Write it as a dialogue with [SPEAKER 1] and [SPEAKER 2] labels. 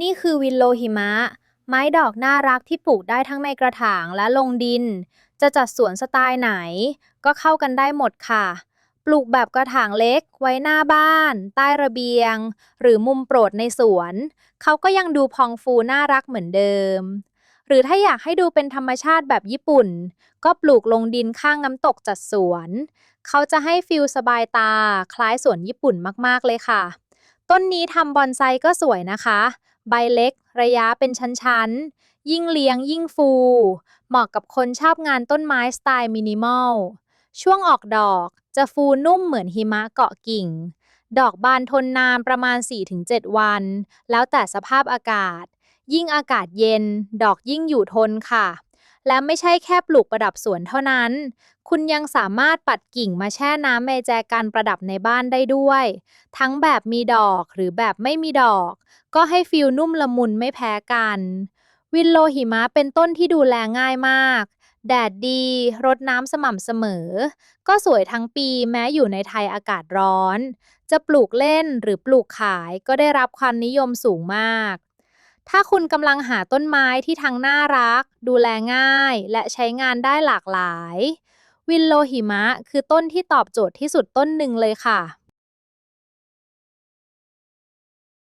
[SPEAKER 1] นี่คือวินโลหิมะ ไม้ดอกน่ารักที่ปลูกได้ทั้งในกระถางและลงดิน จะจัดสวนสไตล์ไหน ก็เข้ากันได้หมดค่ะ ปลูกแบบกระถางเล็ก ไว้หน้าบ้าน ใต้ระเบียง หรือมุมโปรดในสวน เขาก็ยังดูพองฟูน่ารักเหมือนเดิม หรือถ้าอยากให้ดูเป็นธรรมชาติแบบญี่ปุ่น ก็ปลูกลงดินข้างน้ำตกจัดสวน เขาจะให้ฟิลสบายตา คล้ายสวนญี่ปุ่นมากๆเลยค่ะ ต้นนี้ทำบอนไซก็สวยนะคะ ใบเล็ก ระยะเป็นชั้นๆ ยิ่งเลี้ยงยิ่งฟู เหมาะกับคนชอบงานต้นไม้สไตล์มินิมอล ช่วงออกดอกจะฟูนุ่มเหมือนหิมะเกาะกิ่ง ดอกบานทนนานประมาณ 4-7 วัน แล้วแต่สภาพอากาศ ยิ่งอากาศเย็น ดอกยิ่งอยู่ทนค่ะ และไม่ใช่แค่ปลูกประดับสวนเท่านั้น คุณยังสามารถปัดกิ่งมาแช่น้ำในแจกันประดับในบ้านได้ด้วย ทั้งแบบมีดอกหรือแบบไม่มีดอก ก็ให้ฟิลนุ่มละมุนไม่แพ้กัน วินโลหิมะเป็นต้นที่ดูแลง่ายมาก แดดดี รดน้ำสม่ำเสมอ ก็สวยทั้งปีแม้อยู่ในไทยอากาศร้อน จะปลูกเล่นหรือปลูกขายก็ได้รับความนิยมสูงมาก ถ้าคุณกำลังหาต้นไม้ที่ทั้งน่ารัก ดูแลง่าย และใช้งานได้หลากหลาย วินโลหิมะ คือต้นที่ตอบโจทย์ที่สุดต้นหนึ่งเลยค่ะ